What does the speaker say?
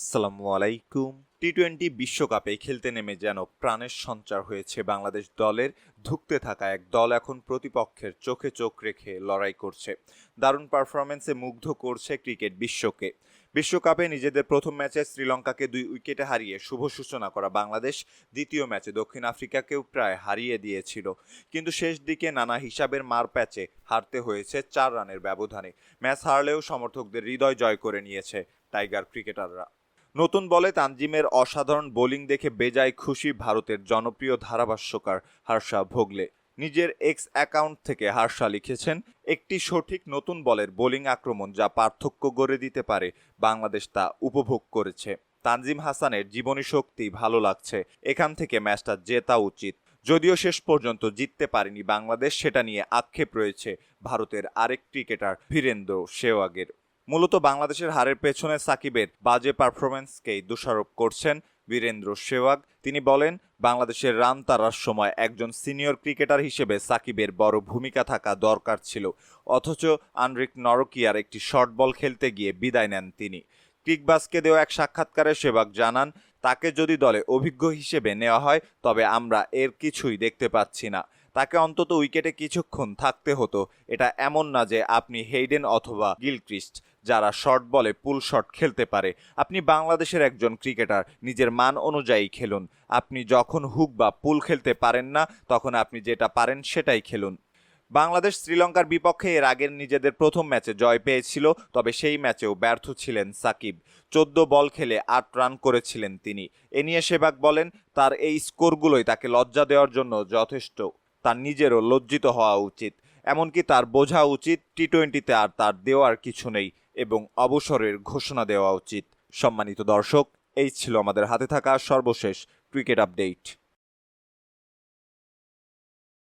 আসসালামু আলাইকুম T twenty বিশ্বকাপে খেলতে নেমে যেন প্রাণের সঞ্চার হয়েছে বাংলাদেশ দলের, ধুঁকতে থাকা এক দল এখন প্রতিপক্ষের চোখে চোখ রেখে লড়াই করছে। দারুণ পারফরমেন্সে মুগ্ধ করছে ক্রিকেট বিশ্বকে। বিশ্বকাপে নিজেদের প্রথম ম্যাচে শ্রীলঙ্কাকে দুই উইকেটে হারিয়ে শুভ সূচনা করা বাংলাদেশ, দ্বিতীয় ম্যাচে দক্ষিণ আফ্রিকাকেও প্রায় হারিয়ে দিয়েছিল। কিন্তু শেষ দিকে নানা হিসাবের মার প্যাচে হারতে হয়েছে চার রানের ব্যবধানে। ম্যাচ হারলেও সমর্থকদের হৃদয় জয় করে নিয়েছে টাইগার ক্রিকেটাররা। নতুন বলে তানজিমের অসাধারণ বোলিং দেখে বেজায় খুশি ভারতের জনপ্রিয় ধারাভাষ্যকার হার্ষা ভোগলে। নিজের এক্স অ্যাকাউন্ট থেকে হার্ষা লিখেছেন, একটি সঠিক নতুন বলের বোলিং আক্রমণ যা পার্থক্য গড়ে দিতে পারে, বাংলাদেশ তা উপভোগ করেছে। তানজিম হাসানের জীবনী শক্তি ভালো লাগছে। এখান থেকে ম্যাচটা জেতা উচিত। যদিও শেষ পর্যন্ত জিততে পারেনি বাংলাদেশ, সেটা নিয়ে আক্ষেপ রয়েছে ভারতের আরেক ক্রিকেটার বীরেন্দ্র সেওয়াগের মূলত বাংলাদেশের হারের পেছনে সাকিবের বাজে পারফরমেন্সকেই দোষারোপ করছেন বীরেন্দ্র সেওয়াগ তিনি বলেন, বাংলাদেশের রান তারার সময় একজন সিনিয়র ক্রিকেটার হিসেবে সাকিবের বড় ভূমিকা থাকা দরকার ছিল, অথচ আনরিক নরকিয়ার একটি শর্ট বল খেলতে গিয়ে বিদায় নেন তিনি। ক্রিকবাসকে দেওয়া এক সাক্ষাৎকারে সেবাগ জানান, তাকে যদি দলে অভিজ্ঞ হিসেবে নেওয়া হয়, তবে আমরা এর কিছুই দেখতে পাচ্ছি না। তাকে অন্তত উইকেটে কিছুক্ষণ থাকতে হতো। এটা এমন না যে আপনি হেইডেন অথবা গিলক্রিস্ট। যারা শর্ট বলে পুল শট খেলতে পারে। আপনি বাংলাদেশের একজন ক্রিকেটার, নিজের মান অনুযায়ী খেলুন। আপনি যখন হুক বা পুল খেলতে পারেন না, তখন আপনি যেটা পারেন সেটাই খেলুন। বাংলাদেশ শ্রীলঙ্কার বিপক্ষে এর আগের নিজেদের প্রথম ম্যাচে জয় পেয়েছিল, তবে সেই ম্যাচেও ব্যর্থ ছিলেন সাকিব। চোদ্দ বল খেলে আট রান করেছিলেন তিনি। এ নিয়ে সেবাগ বলেন, তার এই স্কোরগুলোই তাকে লজ্জা দেওয়ার জন্য যথেষ্ট। তার নিজেরও লজ্জিত হওয়া উচিত। এমনকি তার বোঝা উচিত টি টোয়েন্টিতে আর তার দেওয়ার কিছু নেই। এবং অবসরের ঘোষণা দেওয়া উচিত। সম্মানিত দর্শক, এই ছিল আমাদের হাতে থাকা সর্বশেষ ক্রিকেট আপডেট।